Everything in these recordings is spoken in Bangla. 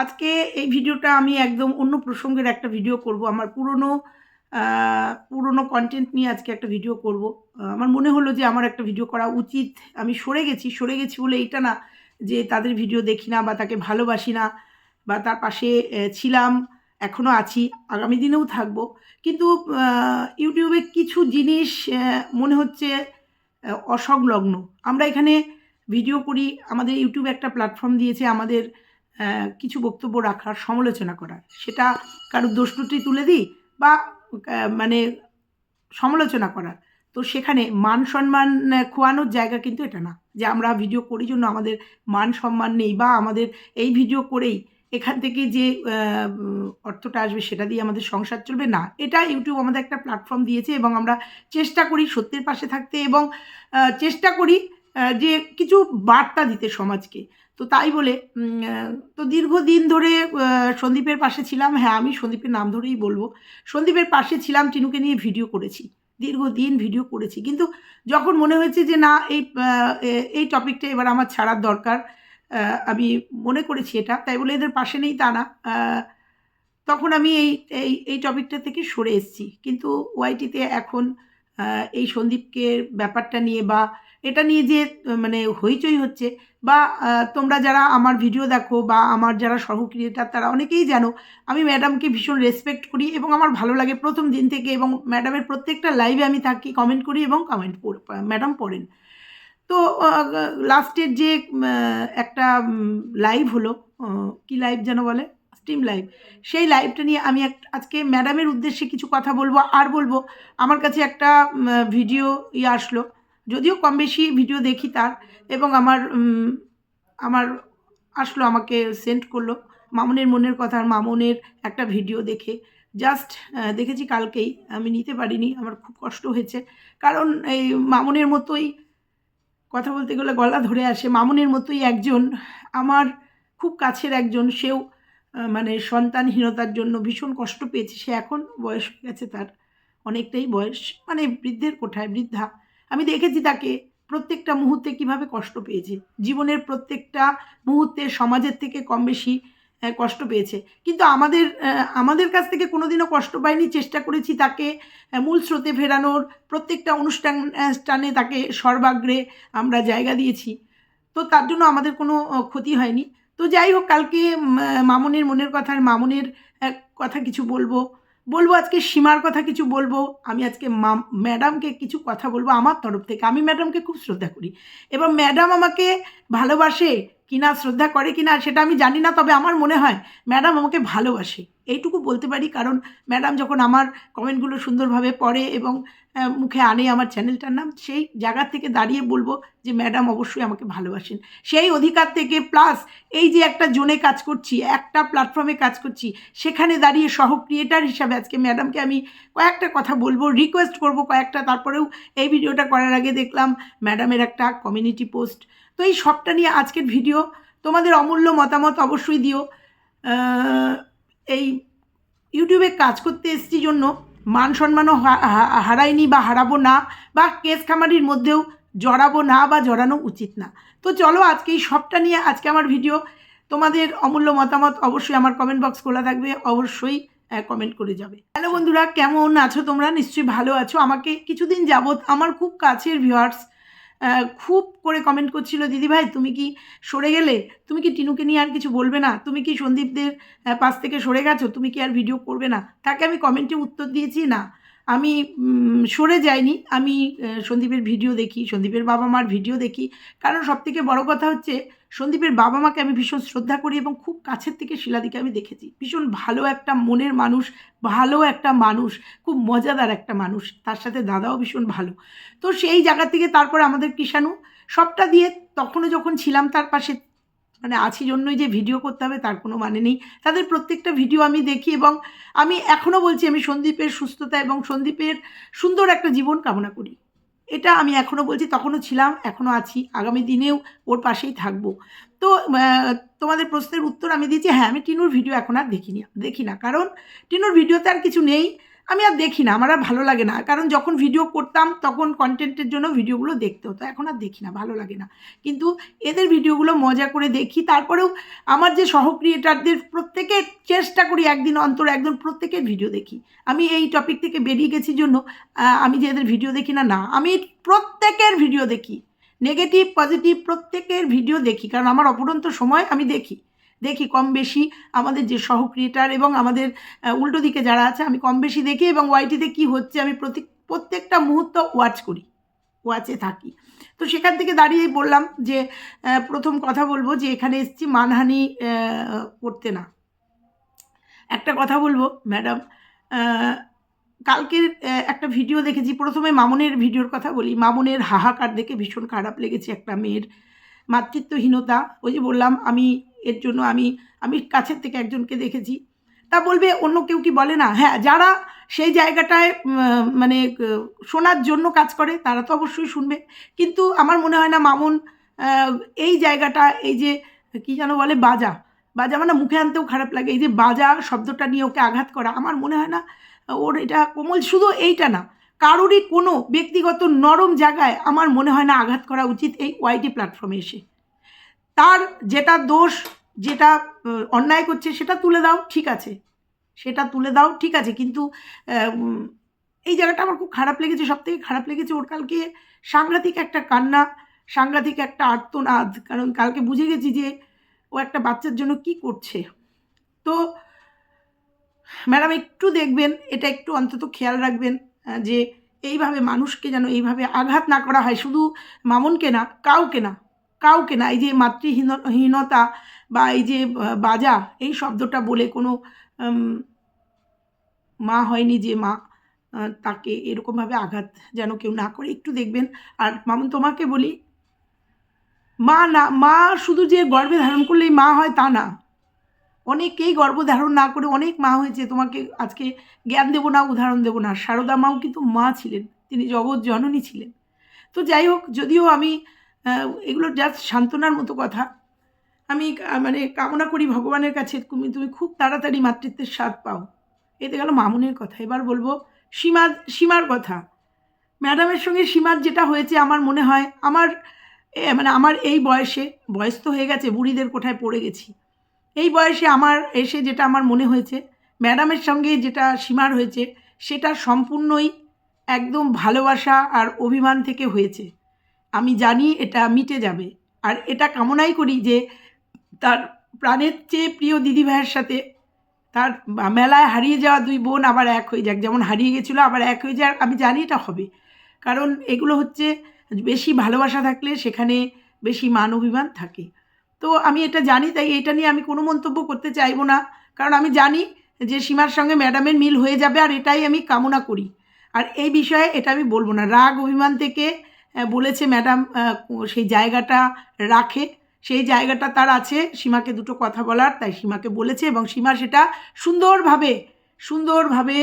আজকে এই ভিডিওটা আমি একদম অন্য প্রসঙ্গের একটা ভিডিও করব। আমার পুরনো পুরনো কন্টেন্ট নিয়ে আজকে একটা ভিডিও করব। আমার মনে হলো যে আমার একটা ভিডিও করা উচিত। আমি সরে গেছি সরে গেছি বলে এইটা না যে তাদের ভিডিও দেখি না বা তাকে ভালোবাসি না বা তার পাশে ছিলাম এখনও আছি, আগামী দিনেও থাকব। কিন্তু ইউটিউবে কিছু জিনিস মনে হচ্ছে অসংলগ্ন। আমরা এখানে ভিডিও করি, আমাদের ইউটিউব একটা প্ল্যাটফর্ম দিয়েছে, আমাদের কিছু বক্তব্য রাখার সমালোচনা করার সেটা কারোর দোষ তুলে দিই বা মানে সমালোচনা করার। তো সেখানে মান সম্মান খোয়ানোর জায়গা কিন্তু এটা না। যে আমরা ভিডিও করি জন্য আমাদের মান সম্মান নেই বা আমাদের এই ভিডিও করেই এখান থেকে যে অর্থটা আসবে সেটা দিয়ে আমাদের সংসার চলবে না। এটা ইউটিউব আমাদের একটা প্ল্যাটফর্ম দিয়েছে এবং আমরা চেষ্টা করি সত্যের পাশে থাকতে এবং চেষ্টা করি যে কিছু বার্তা দিতে সমাজকে। তো তাই বলে তো দীর্ঘদিন ধরে সন্দীপের পাশে ছিলাম। হ্যাঁ আমি সন্দীপের নাম ধরেই বলব। সন্দীপের পাশে ছিলাম, টিনুকে নিয়ে ভিডিও করেছি। দীর্ঘদিন ভিডিও করেছি। কিন্তু যখন মনে হয়েছে যে, না, এই এই টপিকটা এবার আমার ছাড়ার দরকার আমি মনে করেছি এটা। তাই বলে এদের পাশে নেই তা না। তখন আমি এই এই এই টপিকটা থেকে সরে এসেছি। কিন্তু ওয়াইটিতে এখন এই সন্দীপকে ব্যাপারটা নিয়ে বা এটা নিয়ে যে মানে হইচই হচ্ছে বা তোমরা যারা আমার ভিডিও দেখো বা আমার যারা সহ ক্রিয়েটার তারা অনেকেই জানো, আমি ম্যাডামকে ভীষণ রেসপেক্ট করি এবং আমার ভালো লাগে প্রথম দিন থেকে এবং ম্যাডামের প্রত্যেকটা লাইভে আমি থাকি কমেন্ট করি এবং কমেন্ট ম্যাডাম পড়েন। তো লাস্টের যে একটা লাইভ হলো কি লাইভ যেন বলে? স্টিম লাইভ সেই লাইভটা নিয়ে আমি এক, আজকে ম্যাডামের উদ্দেশ্যে কিছু কথা বলব, আর বলব, আমার কাছে একটা ভিডিও ইয়ে আসলো। যদিও কম বেশি ভিডিও দেখি তার, এবং আমার আমার আসলো, আমাকে সেন্ড করল মামুনের মনের কথা, আর মামুনের একটা ভিডিও দেখে। জাস্ট দেখেছি কালকেই, আমি নিতে পারিনি, আমার খুব কষ্ট হয়েছে। কারণ এই মামুনের মতোই, কথা বলতে গেলে গলা ধরে আসে, মামুনের মতোই একজন, আমার খুব কাছের একজন, সেও মানে সন্তানহীনতার জন্য ভীষণ কষ্ট পেয়েছে, সে এখন বয়স হয়ে গেছে তার, অনেকটাই বয়স মানে বৃদ্ধের কোঠায়, বৃদ্ধা। আমি দেখেছি তাকে প্রত্যেকটা মুহূর্তে কীভাবে কষ্ট পেয়েছে। জীবনের প্রত্যেকটা মুহূর্তে সমাজের থেকে কম বেশি কষ্ট পেয়েছে। কিন্তু আমাদের আমাদের কাছ থেকে কোনোদিনও কষ্ট পাইনি, চেষ্টা করেছি তাকে মূল স্রোতে ফেরানোর। প্রত্যেকটা অনুষ্ঠান তাকে সর্বাগ্রে আমরা জায়গা দিয়েছি। তো তার জন্য আমাদের কোনো ক্ষতি হয়নি। তো যাই হোক, কালকে মামনের মনের কথা আর মামনের কথা কিছু বলব। বলব আজকে সীমার কথা কিছু বলব। আমি আজকে ম্যাডামকে কিছু কথা বলব আমার তরফ থেকে। আমি ম্যাডামকে খুব শ্রদ্ধা করি। এবং ম্যাডাম আমাকে ভালোবাসে কিনা শ্রদ্ধা করে কিনা সেটা আমি জানি না, তবে আমার মনে হয় ম্যাডাম আমাকে ভালোবাসে। এইটুকু বলতে পারি, কারণ ম্যাডাম যখন আমার কমেন্টগুলো সুন্দরভাবে পড়ে এবং মুখে আনে আমার চ্যানেলটার নাম, সেই জায়গার থেকে দাঁড়িয়ে বলব যে ম্যাডাম অবশ্যই আমাকে ভালোবাসেন। সেই অধিকার থেকে প্লাস এই যে একটা জোনে কাজ করছি, একটা প্ল্যাটফর্মে কাজ করছি, সেখানে দাঁড়িয়ে সহ ক্রিয়েটার হিসাবে আজকে ম্যাডামকে আমি কয়েকটা কথা বলব, রিকোয়েস্ট করব কয়েকটা, তারপরেও এই ভিডিওটা করার আগে দেখলাম ম্যাডামের একটা কমিউনিটি পোস্ট তো এই সবটা নিয়ে আজকের ভিডিও তোমাদের অমূল্য মতামত অবশ্যই দিও। এই ইউটিউবে কাজ করতে এসেছি জন্য মান সম্মানও হারাইনি বা হারাবো না বা কেস খামারির মধ্যেও জড়াবো না বা জড়ানো উচিত না। তো চলো আজকে এই সবটা নিয়ে আজকে আমার ভিডিও তোমাদের অমূল্য মতামত অবশ্যই আমার কমেন্ট বক্স খোলা থাকবে, অবশ্যই কমেন্ট করে যাবে। হ্যালো বন্ধুরা, কেমন আছো তোমরা? নিশ্চয়ই ভালো আছো। আমাকে কিছুদিন যাবৎ আমার খুব কাছের ভিউয়ার্স খুব করে কমেন্ট করছিল, দিদি ভাই, তুমি কি সরে গেলে? তুমি কি টিনুকে নিয়ে আর কিছু বলবে না? তুমি কি সন্দীপদের পাশ থেকে সরে গেছো? তুমি কি আর ভিডিও করবে না? তাকে আমি কমেন্টে উত্তর দিয়েছি, না, আমি সরে যাইনি। আমি সন্দীপের ভিডিও দেখি, সন্দীপের বাবা মার ভিডিও দেখি। কারণ সবথেকে বড় কথা হচ্ছে সন্দীপের বাবা মাকে আমি ভীষণ শ্রদ্ধা করি এবং খুব কাছের থেকে শিলাদিকে আমি দেখেছি। ভীষণ ভালো একটা মনের মানুষ, ভালো একটা মানুষ, খুব মজাদার একটা মানুষ। তার সাথে দাদাও ভীষণ ভালো। তো সেই জায়গা থেকে তারপর আমাদের কিষাণু, সবটা দিয়ে তখনও যখন ছিলাম তার পাশে মানে আছি জন্যই যে ভিডিও করতে হবে তার কোনো মানে নেই। তাদের প্রত্যেকটা ভিডিও আমি দেখি এবং আমি এখনও বলছি আমি সন্দীপের সুস্থতা এবং সন্দীপের সুন্দর একটা জীবন কামনা করি। এটা আমি এখনও বলছি, তখনও ছিলাম, এখনও আছি, আগামী দিনেও ওর পাশেই থাকব। তো তোমাদের প্রশ্নের উত্তর আমি দিয়েছি হ্যাঁ আমি টিনুর ভিডিও এখন আর দেখিনি দেখি না কারণ টিনুর ভিডিওতে আর কিছু নেই আমি আর দেখি না, আমার আর ভালো লাগে না। কারণ যখন ভিডিও করতাম, তখন কন্টেন্টের জন্য ভিডিওগুলো দেখতে হতো। এখন আর দেখি না, ভালো লাগে না। কিন্তু এদের ভিডিওগুলো মজা করে দেখি। তারপরেও আমার যে সহ ক্রিয়েটারদের প্রত্যেকের চেষ্টা করি একদিন অন্তর একদম প্রত্যেকের ভিডিও দেখি। আমি এই টপিক থেকে বেরিয়ে গেছি জন্য আমি যে এদের ভিডিও দেখি না না। আমি প্রত্যেকের ভিডিও দেখি। নেগেটিভ পজিটিভ প্রত্যেকের ভিডিও দেখি। কারণ আমার অপরন্ত সময় আমি দেখি। দেখি কম বেশি আমাদের যে সহ ক্রিয়েটার এবং আমাদের উল্টো দিকে যারা আছে, আমি কম বেশি দেখি এবং ওয়াইটিতে কি হচ্ছে, আমি প্রতি, প্রত্যেকটা মুহূর্ত ওয়াচ করি ওয়াচে থাকি। তো সেখান থেকে দাঁড়িয়ে বললাম যে প্রথম কথা বলব যে এখানে এসছি মানহানি করতে না। একটা কথা বলব ম্যাডাম কালকের একটা ভিডিও দেখেছি, প্রথমে মামনের ভিডিওর কথা বলি। মামনের হাহাকার দেখে ভীষণ খারাপ লেগেছে একটা মেয়ের মাতৃত্বহীনতা। ওই যে বললাম, আমি এর জন্য আমি আমি কাছের থেকে একজনকে দেখেছি। তা বলবে, অন্য কেউ কি বলে না? হ্যাঁ যারা সেই জায়গাটায় মানে শোনার জন্য কাজ করে, তারা তো অবশ্যই শুনবে। কিন্তু আমার মনে হয় না, মামুন এই জায়গাটা, এই যে, কি যেন বলে, বাজা। বাজা মানে মুখে আনতেও খারাপ লাগে। এই যে বাজা শব্দটা নিয়ে ওকে আঘাত করা, আমার মনে হয় না, ওর এটা কোমল শুধু এইটা না। কারোরই কোনো ব্যক্তিগত নরম জায়গায় আমার মনে হয় না আঘাত করা উচিত এই ওয়াইটি প্ল্যাটফর্মে এসে। তার যেটা দোষ, যেটা অন্যায় করছে সেটা তুলে দাও, ঠিক আছে। সেটা তুলে দাও, ঠিক আছে। কিন্তু এই জায়গাটা আমার খুব খারাপ লেগেছে সব থেকে খারাপ লেগেছে ওর কালকে সাংঘাতিক একটা কান্না, সাংঘাতিক একটা আর্তনাদ। কারণ কালকে বুঝে গেছি যে ও একটা বাচ্চার জন্য কি করছে। তো, ম্যাডাম একটু দেখবেন, এটা একটু অন্তত খেয়াল রাখবেন যে এইভাবে মানুষকে যেন এইভাবে আঘাত না করা হয়, শুধু মামুনকে না, কাউকে না। কাউকে না, এই যে মাতৃহীনতা বা এই যে বাজা, এই শব্দটা বলে কোনো মা হয়নি যে মা তাকে এরকমভাবে আঘাত যেন কেউ না করে। একটু দেখবেন। আর মামুন, তোমাকে বলি, মা না, মা শুধু যে গর্ভে ধারণ করলেই মা হয় তা না। অনেকেই গর্ভধারণ না করে অনেক মা হয়েছে। তোমাকে আজকে জ্ঞান দেবো না, উদাহরণ দেবো না। সারদা মাও কিন্তু মা ছিলেন। তিনি জগৎ জননী ছিলেন। তো যাই হোক, যদিও আমি এগুলো জাস্ট সান্ত্বনার মতো কথা। আমি মানে কামনা করি ভগবানের কাছে, তুমি তুমি খুব তাড়াতাড়ি মাতৃত্বের স্বাদ পাও। এতে গেল মামুনের কথা। এবার বলব, সীমা, সীমার কথা। ম্যাডামের সঙ্গে সীমার যেটা হয়েছে, আমার মনে হয়, আমার মানে আমার এই বয়সে, বয়স তো হয়ে গেছে, বুড়িদের কোঠায় পড়ে গেছি। এই বয়সে আমার, এসে যেটা আমার মনে হয়েছে, ম্যাডামের সঙ্গে যেটা সীমার হয়েছে, সেটা সম্পূর্ণই একদম ভালোবাসা আর অভিমান থেকে হয়েছে। আমি জানি এটা মিটে যাবে। আর এটা কামনাই করি যে তার প্রাণের চেয়ে প্রিয় দিদিভাইয়ের সাথে তার মেলায় হারিয়ে যাওয়া দুই বোন আবার এক হয়ে যাক। যেমন হারিয়ে গেছিল, আবার এক হয়ে যাক। আমি জানি এটা হবে। কারণ এগুলো হচ্ছে বেশি ভালোবাসা থাকলে সেখানে বেশি মান অভিমান থাকে। তো আমি এটা জানি, তাই এটা নিয়ে আমি কোনো মন্তব্য করতে চাইব না। কারণ আমি জানি যে সীমার সঙ্গে ম্যাডামের মিল হয়ে যাবে, আর এটাই আমি কামনা করি। আর এই বিষয়ে এটা আমি বলব না। রাগ, অভিমান থেকে বলেছে ম্যাডাম সেই জায়গাটা রাখে। সেই জায়গাটা তার আছে, সীমাকে দুটো কথা বলার, তাই সীমাকে বলেছে এবং সীমা সেটা সুন্দরভাবে সুন্দরভাবে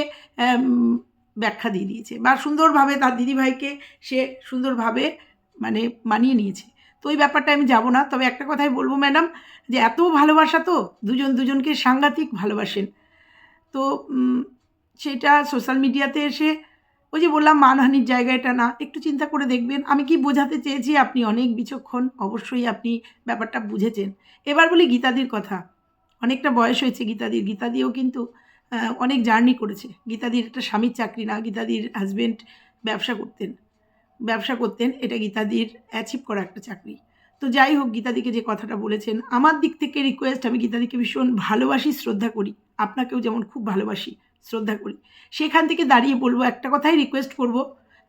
ব্যাখ্যা দিয়ে দিয়েছে বা সুন্দরভাবে তার দিদিভাইকে সে সুন্দরভাবে মানে মানিয়ে নিয়েছে। তো ওই ব্যাপারটা আমি যাব না। তবে একটা কথাই বলব ম্যাডাম, যে এত ভালোবাসা তো দুজন দুজনকে সাংঘাতিক ভালোবাসেন। তো সেটা সোশ্যাল মিডিয়াতে এসে ওই যে বললাম মানহানির জায়গাটা না, একটু চিন্তা করে দেখবেন। আমি কি বোঝাতে চেয়েছি আপনি অনেক বিচক্ষণ, অবশ্যই আপনি ব্যাপারটা বুঝেছেন। এবার বলি গীতাদির কথা। অনেকটা বয়স হয়েছে গীতাদির। গীতাদিও কিন্তু অনেক জার্নি করেছে। গীতাদির একটা স্বামীর চাকরি না, গীতাদির হাজবেন্ড ব্যবসা করতেন। ব্যবসা করতেন, এটা গীতাদির অ্যাচিভ করা একটা চাকরি। তো যাই হোক, গীতাদিকে যে কথাটা বলেছেন, আমার দিক থেকে রিকোয়েস্ট আমি গীতাদিকে ভীষণ ভালোবাসি, শ্রদ্ধা করি। আপনাকেও যেমন খুব ভালোবাসি। শ্রদ্ধা করি। সেখান থেকে দাঁড়িয়ে বলব, একটা কথাই রিকোয়েস্ট করব,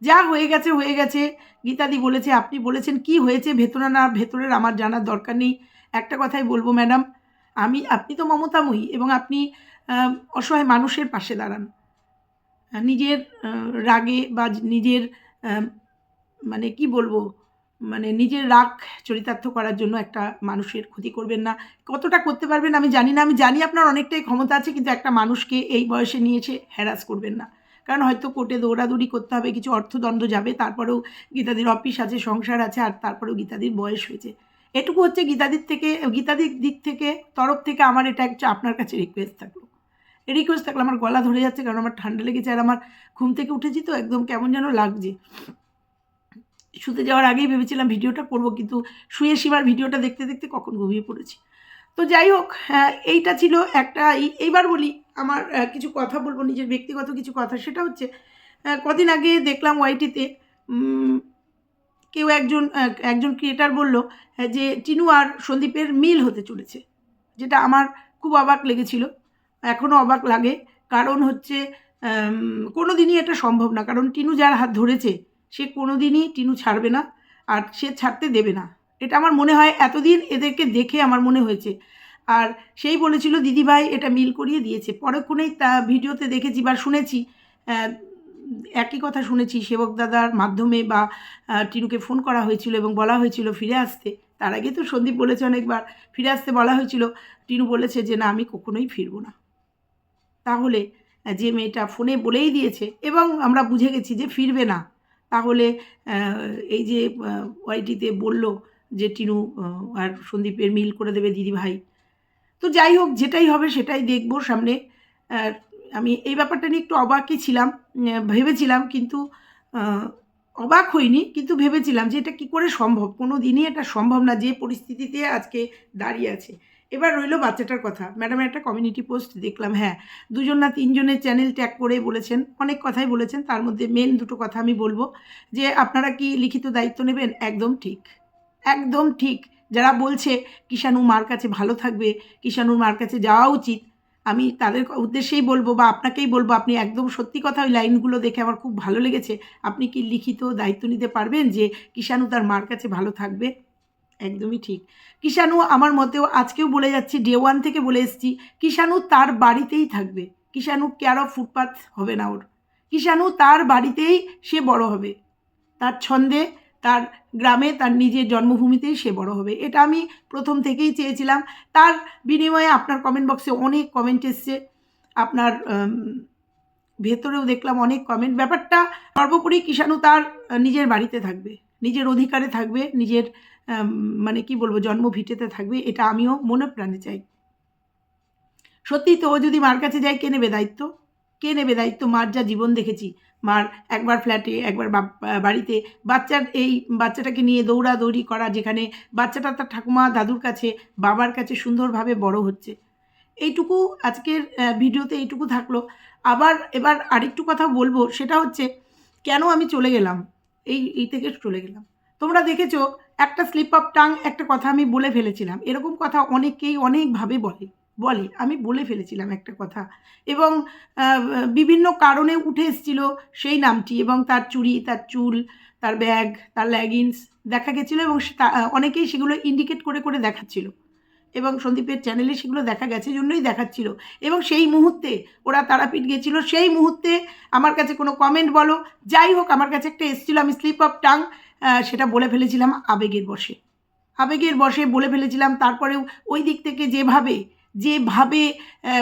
যা হয়ে গেছে হয়ে গেছে। গীতাদি বলেছে, আপনি বলেছেন কি হয়েছে, ভেতরে না, ভেতরের আমার জানার দরকার নেই। একটা কথাই বলব ম্যাডাম আমি, আপনি তো মমতাময়ী এবং আপনি অসহায় মানুষের পাশে দাঁড়ান। নিজের রাগে বা নিজের মানে কি বলব মানে নিজের রাগ চরিতার্থ করার জন্য একটা মানুষের ক্ষতি করবেন না। কতটা করতে পারবেন আমি জানি না। আমি জানি আপনার অনেকটাই ক্ষমতা আছে, কিন্তু একটা মানুষকে এই বয়সে নিয়েছে হ্যারাস করবেন না। কারণ হয়তো কোর্টে দৌড়াদৌড়ি করতে হবে, কিছু অর্থদণ্ড যাবে, তারপরেও গীতাদির অফিস আছে, সংসার আছে, আর তারপরেও গীতাদির বয়স হয়েছে। এটুকু হচ্ছে গীতাদির থেকে, গীতাদির দিক থেকে, তরফ থেকে আমার এটা একটা আপনার কাছে রিকোয়েস্ট থাকল। রিকোয়েস্ট থাকলে আমার গলা ধরে যাচ্ছে, কারণ আমার ঠান্ডা লেগেছে, আর আমার ঘুম থেকে উঠেছি তো, একদম কেমন যেন লাগছে। শুতে যাওয়ার আগেই ভেবেছিলাম ভিডিওটা করব কিন্তু শুয়ে শিবার ভিডিওটা দেখতে দেখতে কখন ঘুমিয়ে পড়েছি। তো যাই হোক হ্যাঁ, এইটা ছিল একটা এই- এইবার বলি আমার কিছু কথা বলব নিজের ব্যক্তিগত কিছু কথা। সেটা হচ্ছে কদিন আগে দেখলাম ওয়াইটিতে কেউ একজন একজন ক্রিয়েটার বলল যে টিনু আর সন্দীপের মিল হতে চলেছে যেটা আমার খুব অবাক লেগেছিল। এখনও অবাক লাগে কারণ হচ্ছে কোনো দিনই এটা সম্ভব না কারণ টিনু যার হাত ধরেছে সে কোনো দিনই টিনু ছাড়বে না আর সে ছাড়তে দেবে না। এটা আমার মনে হয় এতদিন এদেরকে দেখে আমার মনে হয়েছে। আর সেই বলেছিল, দিদিভাই, এটা মিল করিয়ে দিয়েছে। পরক্ষণেই তা ভিডিওতে দেখেছি বা শুনেছি একই কথা শুনেছি, সেবক দাদার মাধ্যমে বা টিনুকে ফোন করা হয়েছিল এবং বলা হয়েছিল ফিরে আসতে। তার আগে তো সন্দীপ বলেছে অনেকবার, ফিরে আসতে বলা হয়েছিল। টিনু বলেছে যে, না, আমি কখনোই ফিরবো না। তাহলে যে মেয়েটা ফোনে বলেই দিয়েছে এবং আমরা বুঝে গেছি যে ফিরবে না। তাহলে এই যে ওয়াইটিতে বলল যে, টিনু আর সন্দীপের মিল করে দেবে দিদি ভাই। তো যাই হোক, যেটাই হবে সেটাই দেখব সামনে। আর আমি এই ব্যাপারটা নিয়ে একটু অবাকই ছিলাম ভেবেছিলাম কিন্তু অবাক হইনি, কিন্তু ভেবেছিলাম যে, এটা কী করে সম্ভব? কোনো দিনই এটা সম্ভব না যে, পরিস্থিতিতে আজকে দাঁড়িয়ে আছে। এবার রইল বাচ্চাটার কথা। ম্যাডাম একটা কমিউনিটি পোস্ট দেখলাম হ্যাঁ। দুজন না তিনজনের চ্যানেল ট্যাগ করে বলেছেন, অনেক কথাই বলেছেন। তার মধ্যে মেন দুটো কথা আমি বলব, যে আপনারা কি লিখিত দায়িত্ব নেবেন? একদম ঠিক। একদম ঠিক। যারা বলছে, কিষাণু মার কাছে ভালো থাকবে কিষাণুর মার কাছে যাওয়া উচিত, আমি তাদের উদ্দেশ্যেই বলব বা আপনাকেই বলব, আপনি একদম সত্যি কথা ওই লাইনগুলো দেখে আমার খুব ভালো লেগেছে। আপনি কি লিখিত দায়িত্ব নিতে পারবেন যে কিষাণু তার মার কাছে ভালো থাকবে? একদমই ঠিক। কিষাণু আমার মতেও আজকেও বলে যাচ্ছি ডে ওয়ান থেকে বলে এসেছি, কিষাণু তার বাড়িতেই থাকবে। কিষাণু কেয়ার অফ ফুটপাথ হবে না ওর। কিষাণু তার বাড়িতেই সে বড় হবে। তার ছন্দে, তার গ্রামে, তার নিজের জন্মভূমিতেই সে বড় হবে। এটা আমি প্রথম থেকেই চেয়েছিলাম। তার বিনিময়ে আপনার কমেন্ট বক্সে অনেক কমেন্ট এসছে। আপনার ভেতরেও দেখলাম অনেক কমেন্ট ব্যাপারটা সর্বোপরি কিষাণু তার নিজের বাড়িতে থাকবে, নিজের অধিকারে থাকবে, নিজের মানে কি বলব, জন্ম ভিটেতে থাকবে, এটা আমিও মনে প্রাণে চাই। সত্যি তো ও যদি মার কাছে যায়, কে নেবে দায়িত্ব? কে নেবে দায়িত্ব? মার যা জীবন দেখেছি, মার একবার ফ্ল্যাটে, একবার বাড়িতে, বাচ্চার এই বাচ্চাটাকে নিয়ে দৌড়াদৌড়ি করা, যেখানে বাচ্চাটা তার ঠাকুমা দাদুর কাছে, বাবার কাছে সুন্দরভাবে বড় হচ্ছে। এইটুকু আজকের ভিডিওতে এইটুকু থাকল। আবার এবার আরেকটু কথা বলব, সেটা হচ্ছে, কেন আমি চলে গেলাম? এই এই থেকে চলে গেলাম। তোমরা দেখেছ, একটা স্লিপ অফ টাং একটা কথা আমি বলে ফেলেছিলাম। এরকম কথা অনেকেই অনেকভাবে বলে। বলে, আমি বলে ফেলেছিলাম একটা কথা। এবং বিভিন্ন কারণে উঠে এসেছিল সেই নামটি এবং তার চুড়ি, তার চুল, তার ব্যাগ তার ল্যাগিংস দেখা গেছিল এবং অনেকেই সেগুলো ইন্ডিকেট করে করে দেখাচ্ছিল। এবং সন্দীপের চ্যানেলে সেগুলো দেখা গেছে জন্যই দেখাচ্ছিল। এবং সেই মুহূর্তে ওরা তারাপীঠ গেছিল। সেই মুহূর্তে আমার কাছে কোনো কমেন্ট বলো। যাই হোক, আমার কাছে একটা এসেছিল, আমি স্লিপ অফ টাং সেটা বলে ফেলেছিলাম আবেগের বসে আবেগের বসে বলে ফেলেছিলাম, তারপরেও ওই দিক থেকে যেভাবে যেভাবে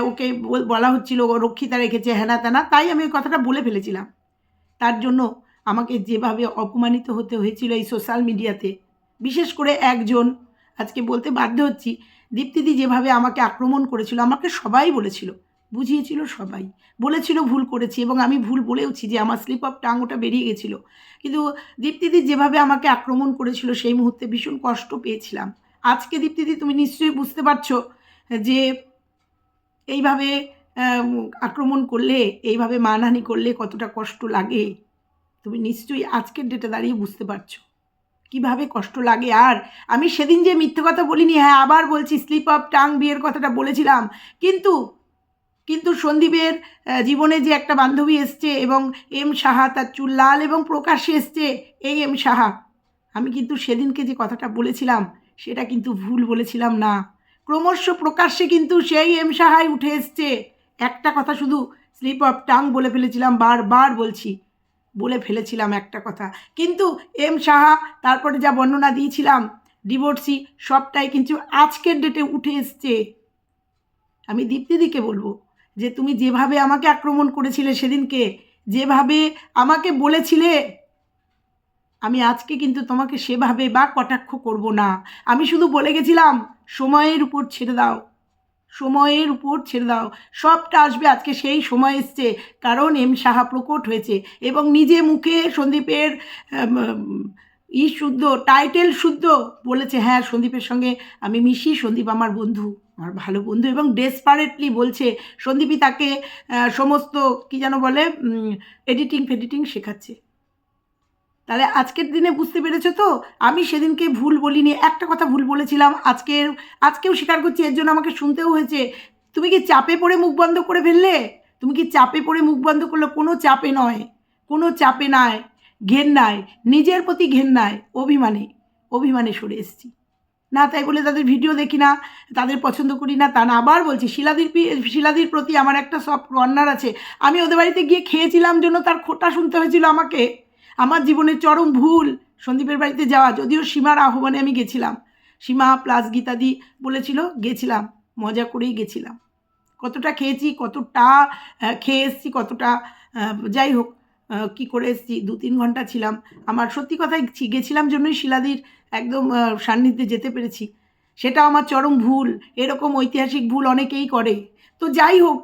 ওকে বলা হচ্ছিল রক্ষিতা রেখেছে, হেনা তেনা, তাই আমি ওই কথাটা বলে ফেলেছিলাম। তার জন্য আমাকে যেভাবে অপমানিত হতে হয়েছিল এই সোশ্যাল মিডিয়াতে বিশেষ করে একজন, আজকে বলতে বাধ্য হচ্ছি, দীপ্তিদি যেভাবে আমাকে আক্রমণ করেছিল, আমাকে সবাই বলেছিল। বুঝিয়েছিল সবাই। বলেছিল ভুল করেছি এবং আমি ভুল বলেওছি যে আমার স্লিপ অফ টাং ওটা বেরিয়ে গেছিল। কিন্তু দীপ্তিদি যেভাবে আমাকে আক্রমণ করেছিল, সেই মুহূর্তে ভীষণ কষ্ট পেয়েছিলাম। আজকে দীপ্তিদি, তুমি নিশ্চয়ই বুঝতে পারছ যে এইভাবে আক্রমণ করলে, এইভাবে মানহানি করলে কতটা কষ্ট লাগে। তুমি নিশ্চয়ই আজকের ডেটে দাঁড়িয়ে বুঝতে পারছ। কীভাবে কষ্ট লাগে আর? আমি সেদিন যে মিথ্যে কথা বলিনি হ্যাঁ আবার বলছি স্লিপ অফ টাং বিয়ের কথাটা বলেছিলাম। কিন্তু কিন্তু সন্দীপের জীবনে যে একটা বান্ধবী এসছে এবং এম সাহা তার চুল লাল এবং প্রকাশ্যে এসছে, এই এম সাহা। আমি কিন্তু সেদিনকে যে কথাটা বলেছিলাম, সেটা কিন্তু ভুল বলেছিলাম না। ক্রমশ প্রকাশ্যে কিন্তু সেই এম সাহাই উঠে এসছে। একটা কথা শুধু স্লিপ অফ টাং বলে ফেলেছিলাম বারবার বলছি, বলে ফেলেছিলাম একটা কথা। কিন্তু এম সাহা, তারপরে যা বর্ণনা দিয়েছিলাম, ডিভোর্সি সবটাই কিন্তু আজকের ডেটে উঠে এসছে। আমি দীপ্তিদিকে বলব যে তুমি যেভাবে আমাকে আক্রমণ করেছিলে সেদিনকে, যেভাবে আমাকে বলেছিলে, আমি আজকে কিন্তু তোমাকে সেভাবে বা কটাক্ষ করব না। আমি শুধু বলে গেছিলাম, সময়ের উপর ছেড়ে দাও, সময়ের উপর ছেড়ে দাও। সবটা আসবে, আজকে সেই সময় এসছে। কারণ এম সাহা প্রকট হয়েছে এবং নিজে মুখে সন্দীপের ই শুদ্ধ, টাইটেল শুদ্ধ বলেছে হ্যাঁ সন্দীপের সঙ্গে আমি মিশি, সন্দীপ আমার বন্ধু, আমার ভালো বন্ধু এবং ডেসপারেটলি বলছে, সন্দীপই তাকে সমস্ত, কি যেন বলে এডিটিং ফেডিটিং শেখাচ্ছে। তাহলে আজকের দিনে বুঝতে পেরেছ তো? আমি সেদিনকে ভুল বলিনি, একটা কথা ভুল বলেছিলাম, আজকের, আজকেও স্বীকার করছি, এর জন্য আমাকে শুনতেও হয়েছে। তুমি কি চাপে পড়ে মুখ বন্ধ করে ফেললে? তুমি কি চাপে পড়ে মুখ বন্ধ করলে? কোনো চাপে নয়, কোনো চাপে নয় ঘেন্নায়, নিজের প্রতি ঘেন্নায় অভিমানে অভিমানে সরে এসেছি। না তাই বলে তাদের ভিডিও দেখি না, তাদের পছন্দ করি না, তা না আবার বলছি, শিলাদির শিলাদির প্রতি আমার একটা সব কর্নার আছে। আমি ওদের বাড়িতে গিয়ে খেয়েছিলাম জন্য তার খোটা শুনতে হয়েছিল আমাকে। আমার জীবনের চরম ভুল, সন্দীপের বাড়িতে যাওয়া, যদিও সীমার আহ্বানে আমি গেছিলাম। সীমা প্লাস গীতাদি বলেছিল, গেছিলাম, মজা করেই গেছিলাম। কতটা খেয়েছি, কতটা খেয়ে এসেছি, কতটা যাই হোক। কি করে এসেছি? দু তিন ঘণ্টা ছিলাম। আমার সত্যি কথাই গেছিলাম জন্যই শিলাদির একদম সান্নিধ্যে যেতে পেরেছি। সেটা আমার চরম ভুল। এরকম ঐতিহাসিক ভুল অনেকেই করে। তো যাই হোক,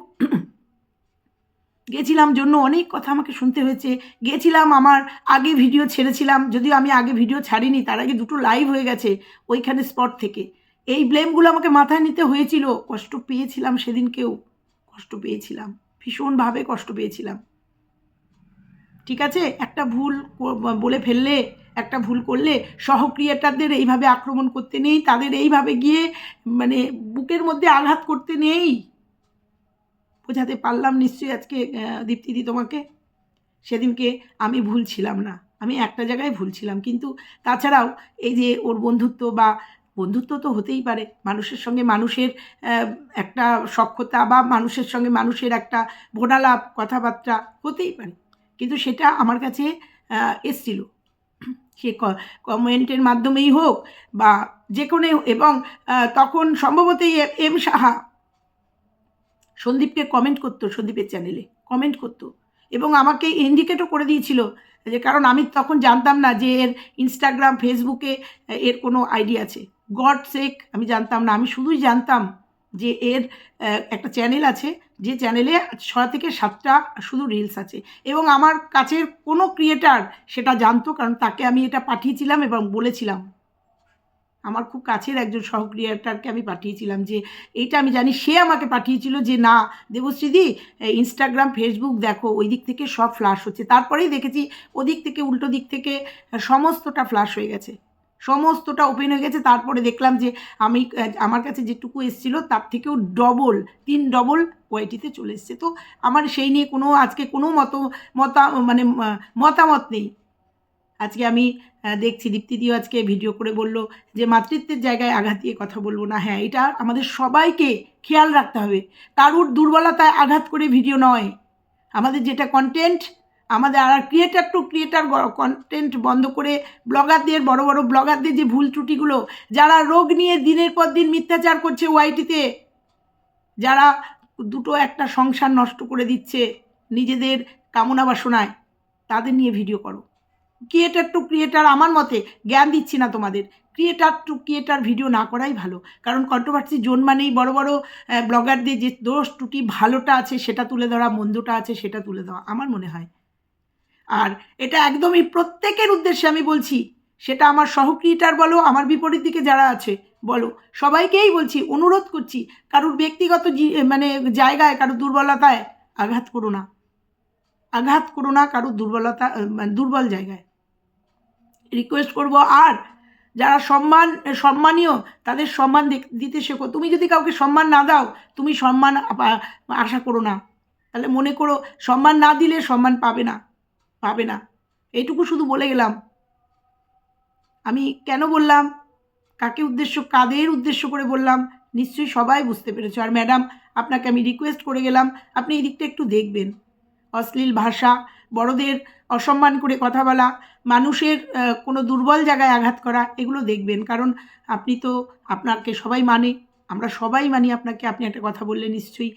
গেছিলাম জন্য অনেক কথা আমাকে শুনতে হয়েছে। গেছিলাম আমার আগে ভিডিও ছেড়েছিলাম। যদিও আমি আগে ভিডিও ছাড়িনি, তার আগে দুটো লাইভ হয়ে গেছে ওইখানে স্পট থেকে। এই ব্লেমগুলো আমাকে মাথায় নিতে হয়েছিল। কষ্ট পেয়েছিলাম সেদিনকেও। কষ্ট পেয়েছিলাম। ভীষণভাবে কষ্ট পেয়েছিলাম। ঠিক আছে? একটা ভুল বলে ফেললে, একটা ভুল করলে সহক্রিয়েটারদের এইভাবে আক্রমণ করতে নেই, তাদের এইভাবে গিয়ে মানে বুকের মধ্যে আঘাত করতে নেই। বোঝাতে পারলাম নিশ্চয়ই আজকে দীপ্তিদি তোমাকে? সেদিনকে আমি ভুল ছিলাম না, আমি একটা জায়গায় ভুল ছিলাম। কিন্তু তাছাড়াও এই যে ওর বন্ধুত্ব বা, বন্ধুত্ব তো হতেই পারে, মানুষের সঙ্গে মানুষের একটা সক্ষতা বা মানুষের সঙ্গে মানুষের একটা ভোটালাপ কথাবার্তা হতেই পারে। কিন্তু সেটা আমার কাছে এসছিল। সে কমেন্টের মাধ্যমেই হোক বা যে কোনো এবং তখন সম্ভবত এম সাহা সন্দীপকে কমেন্ট করতো সন্দীপের চ্যানেলে কমেন্ট করতো। এবং আমাকে ইন্ডিকেটও করে দিয়েছিল যে, কারণ আমি তখন জানতাম না যে এর ইনস্টাগ্রাম ফেসবুকে এর কোনো আইডি আছে। গড সেক আমি জানতাম না। আমি শুধুই জানতাম যে এর একটা চ্যানেল আছে। যে চ্যানেলে ছ থেকে সাতটা শুধু রিলস আছে। এবং আমার কাছের কোনো ক্রিয়েটার সেটা জানতো, কারণ তাকে আমি এটা পাঠিয়েছিলাম এবং বলেছিলাম। আমার খুব কাছের একজন সহক্রিয়েটারকে আমি পাঠিয়েছিলাম যে, এইটা আমি জানি। সে আমাকে পাঠিয়েছিল যে, না, দেবশ্রীদি ইনস্টাগ্রাম ফেসবুক দেখো, ওই দিক থেকে সব ফ্লাশ হচ্ছে। তারপরেই দেখেছি, ওদিক থেকে, উল্টো দিক থেকে সমস্তটা ফ্লাশ হয়ে গেছে। সমস্তটা ওপেন হয়ে গেছে। তারপরে দেখলাম যে আমি, আমার কাছে যেটুকু এসেছিল তার থেকেও ডবল তিন ডবল ওয়াইটিতে চলে এসছে। তো আমার সেই নিয়ে কোনো, আজকে কোনো মত, মতা মানে মতামত নেই। আজকে আমি দেখছি দীপ্তিদিও আজকে ভিডিও করে বলল যে মাতৃত্বের জায়গায় আঘাত দিয়ে কথা বলব না। হ্যাঁ এটা আমাদের সবাইকে খেয়াল রাখতে হবে। কারুর দুর্বলতায় আঘাত করে ভিডিও নয়। আমাদের যেটা কন্টেন্ট আমাদের আর ক্রিয়েটার টু ক্রিয়েটার কন্টেন্ট বন্ধ করে ব্লগারদের বড় বড় ব্লগারদের যে ভুল ত্রুটিগুলো, যারা রোগ নিয়ে দিনের পর দিন মিথ্যাচার করছে ওয়াইটিতে যারা দুটো একটা সংসার নষ্ট করে দিচ্ছে নিজেদের কামনা বাসনায়, তাদের নিয়ে ভিডিও করো। ক্রিয়েটার টু ক্রিয়েটার আমার মতে জ্ঞান দিচ্ছি না তোমাদের। ক্রিয়েটার টু ক্রিয়েটার ভিডিও না করাই ভালো। কারণ কন্ট্রোভার্সি জোন মানেই বড় বড় ব্লগারদের যে দোষ ত্রুটি ভালোটা আছে সেটা তুলে ধরা, মন্দটা আছে সেটা তুলে দেওয়া, আমার মনে হয়। আর এটা একদমই প্রত্যেকের উদ্দেশ্যে আমি বলছি, সেটা আমার সহক্রিয়েটার বলো, আমার বিপরীত দিকে যারা আছে, বলো। সবাইকেই বলছি, অনুরোধ করছি, কারুর ব্যক্তিগত মানে জায়গায় কারুর দুর্বলতায় আঘাত করো না। আঘাত করো না কারুর দুর্বলতা মানে দুর্বল জায়গায়। রিকোয়েস্ট করব, আর যারা সম্মান সম্মানীয়, তাদের সম্মান দিতে শেখো। তুমি যদি কাউকে সম্মান না দাও, তুমি সম্মান আশা করো না। তাহলে মনে করো, সম্মান না দিলে সম্মান পাবে না। পাবে না। এইটুকু শুধু বলে গেলাম। আমি কেন বললাম? কাকে উদ্দেশ্য, কাদের উদ্দেশ্য করে বললাম? নিশ্চয়ই সবাই বুঝতে পেরেছ। আর ম্যাডাম, আপনাকে আমি রিকোয়েস্ট করে গেলাম, আপনি এই দিকটা একটু দেখবেন। অশ্লীল ভাষা, বড়দের অসম্মান করে কথা বলা, মানুষের কোনো দুর্বল জায়গায় আঘাত করা, এগুলো দেখবেন। কারণ আপনি তো আপনাকে সবাই মানে আমরা সবাই মানি আপনাকে। আপনি একটা কথা বললে নিশ্চয়ই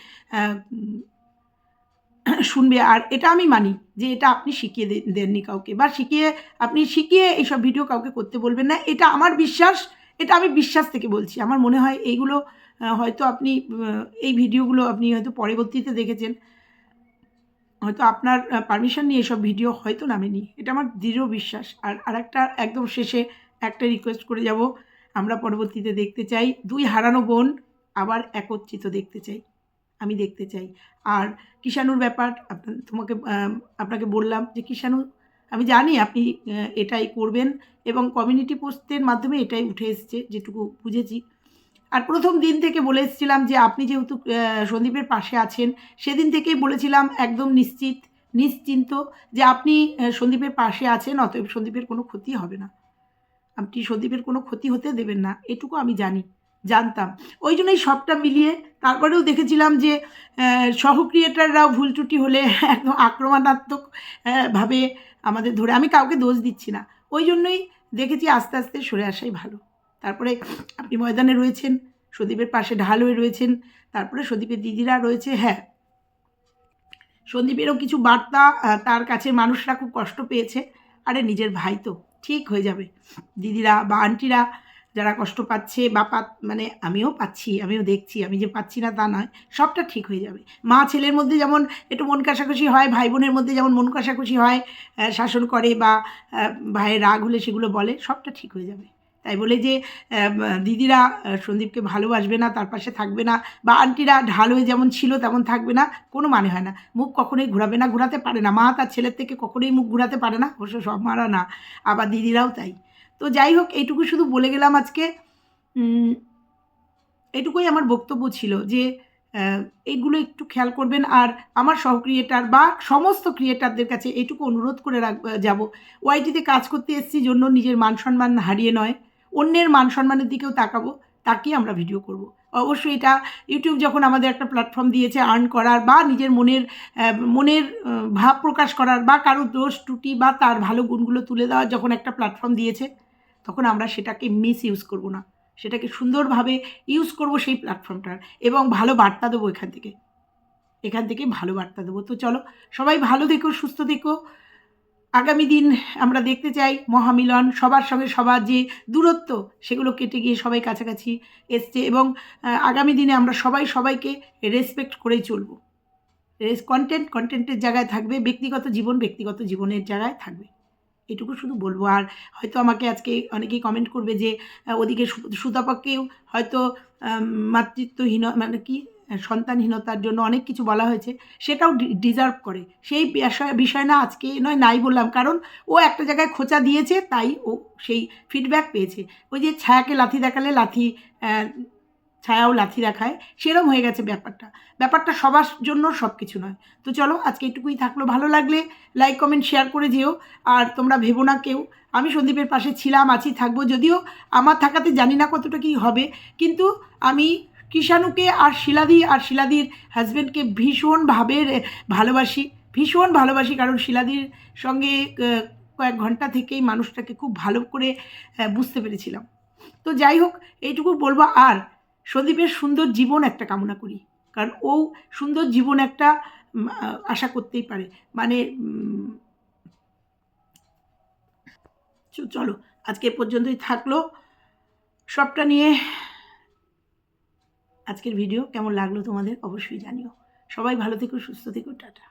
শুনবে। আর এটা আমি মানি যে এটা আপনি শিখিয়ে দেননি কাউকে বা শিখিয়ে, আপনি শিখিয়ে এইসব ভিডিও কাউকে করতে বলবেন না। এটা আমার বিশ্বাস, এটা আমি বিশ্বাস থেকে বলছি। আমার মনে হয় এইগুলো হয়তো আপনি এই ভিডিওগুলো আপনি হয়তো পরবর্তীতে দেখেছেন। হয়তো আপনার পারমিশন নিয়ে এসব ভিডিও হয়তো নামেনি। এটা আমার দৃঢ় বিশ্বাস। আর আরেকটা একদম শেষে একটা রিকোয়েস্ট করে যাব। আমরা পরবর্তীতে দেখতে চাই। দুই হারানো বোন আবার একত্রিত দেখতে চাই। আমি দেখতে চাই। আর কিষাণুর ব্যাপার তোমাকে আপনাকে বললাম যে কিষাণু, আমি জানি আপনি এটাই করবেন এবং কমিউনিটি পোস্টের মাধ্যমে এটাই উঠে এসছে, যেটুকু বুঝেছি। আর প্রথম দিন থেকে বলে এসেছিলাম যে আপনি যেহেতু সন্দীপের পাশে আছেন, সেদিন থেকেই বলেছিলাম একদম নিশ্চিত, নিশ্চিন্ত যে আপনি সন্দীপের পাশে আছেন, অতএব সন্দীপের কোনো ক্ষতি হবে না। আপনি সন্দীপের কোনো ক্ষতি হতে দেবেন না, এটুকু আমি জানি, জানতাম। ওই জন্যই সবটা মিলিয়ে তারপরেও দেখেছিলাম যে আহ, সহ ক্রিয়েটাররাও ভুল ত্রুটি হলে একদম আক্রমণাত্মক ভাবে আমাদের ধরে আমি কাউকে দোষ দিচ্ছি না। ওই জন্যই দেখেছি আস্তে আস্তে সরে আসাই ভালো। তারপরে আপনি ময়দানে রয়েছেন সন্দীপের পাশে ঢাল হয়ে রয়েছেন তারপরে সন্দীপের দিদিরা রয়েছে হ্যাঁ। সন্দীপেরও কিছু বার্তা তার কাছে মানুষরা খুব কষ্ট পেয়েছে। আরে নিজের ভাই তো ঠিক হয়ে যাবে। দিদিরা বা আন্টিরা যারা কষ্ট পাচ্ছে বা পা- মানে আমিও পাচ্ছি, আমিও দেখছি, আমি যে পাচ্ছি না তা নয়, সবটা ঠিক হয়ে যাবে। মা ছেলের মধ্যে যেমন একটু মন কষাকষি হয় ভাই বোনের মধ্যে যেমন মন কষাকষি হয় শাসন করে বা ভাইয়ের রাগ হলে সেগুলো বলে, সবটা ঠিক হয়ে যাবে। তাই বলে যে দিদিরা সন্দীপকে ভালোবাসবে না, তার পাশে থাকবে না, বা আন্টিরা ঢাল হয়ে যেমন ছিল তেমন থাকবে না, কোনো মানে হয় না। মুখ কখনোই ঘোরাবে না, ঘোরাতে পারে না। মা তার ছেলের থেকে কখনোই মুখ ঘোরাতে পারে না, অবশ্য সব মারা না, আবার দিদিরাও তাই। তো যাই হোক, এইটুকু শুধু বলে গেলাম আজকে। এটুকুই আমার বক্তব্য ছিল যে এইগুলো একটু খেয়াল করবেন। আর আমার সহ ক্রিয়েটার বা সমস্ত ক্রিয়েটারদের কাছে এইটুকু অনুরোধ করে রাখ যাব। ওয়াইটিতে কাজ করতে এসেছি জন্য নিজের মান সম্মান হারিয়ে নয়। অন্যের মান সম্মানের দিকেও তাকাবো, তাকিয়ে আমরা ভিডিও করব। অবশ্যই এটা ইউটিউব যখন আমাদের একটা প্ল্যাটফর্ম দিয়েছে, আর্ন করার বা নিজের মনের মনের ভাব প্রকাশ করার বা কারও দোষ, ত্রুটি বা তার ভালো গুণগুলো তুলে দেওয়ার যখন একটা প্ল্যাটফর্ম দিয়েছে তখন আমরা সেটাকে মিস ইউজ করব না। সেটাকে সুন্দরভাবে ইউজ করব সেই প্ল্যাটফর্মটার এবং ভালো বার্তা দেবো এখান থেকে। এখান থেকে ভালো বার্তা দেবো। তো চলো, সবাই ভালো থেকো, সুস্থ থেকো। আগামী দিন আমরা দেখতে চাই মহামিলন, সবার সঙ্গে সবার যে দূরত্ব, সেগুলো কেটে গিয়ে সবাই কাছাকাছি এসছে এবং আগামী দিনে আমরা সবাই সবাইকে রেসপেক্ট করেই চলবো। রেস কন্টেন্ট কন্টেন্টের জায়গায় থাকবে, ব্যক্তিগত জীবন ব্যক্তিগত জীবনের জায়গায় থাকবে। এটুকু শুধু বলব। আর হয়তো আমাকে আজকে অনেকেই কমেন্ট করবে যে ওদিকে সুতাপাকেও হয়তো মাতৃত্বহীন মানে কি, সন্তানহীনতার জন্য অনেক কিছু বলা হয়েছে, সেটাও ডিজার্ভ করে। সেই বিষয় বিষয় না আজকে নয়, নাই বললাম। কারণ ও একটা জায়গায় খোঁচা দিয়েছে, তাই ও সেই ফিডব্যাক পেয়েছে। ওই যে ছায়াকে লাথি দেখালে লাথি ছায়াও লাথি দেখায়। সেরম হয়ে গেছে ব্যাপারটা। ব্যাপারটা সবার জন্য সব কিছু নয়। তো চলো, আজকে এটুকুই থাকল। ভালো লাগলে লাইক কমেন্ট শেয়ার করে যেও। আর তোমরা ভেবো না কেউ। আমি সন্দীপের পাশে ছিলাম, আছি, থাকব। যদিও আমার থাকাতে জানি না কতটা কী হবে। কিন্তু আমি কিষাণুকে আর শিলাদি আর শিলাদির হাজব্যান্ডকে ভীষণভাবে ভালোবাসি। ভীষণ ভালোবাসি, কারণ শিলাদির সঙ্গে কয়েক ঘণ্টা থেকেই মানুষটাকে খুব ভালো করে বুঝতে পেরেছিলাম। তো যাই হোক, এইটুকু বলব। আর সন্দীপের সুন্দর জীবন একটা কামনা করি। কারণ ও সুন্দর জীবন একটা আশা করতেই পারে। মানে চলো, আজকে পর্যন্তই থাকল। সবটা নিয়ে আজকের ভিডিও কেমন লাগল তোমাদের অবশ্যই জানিও। সবাই ভালো থেকো, সুস্থ থেকো, টাটা।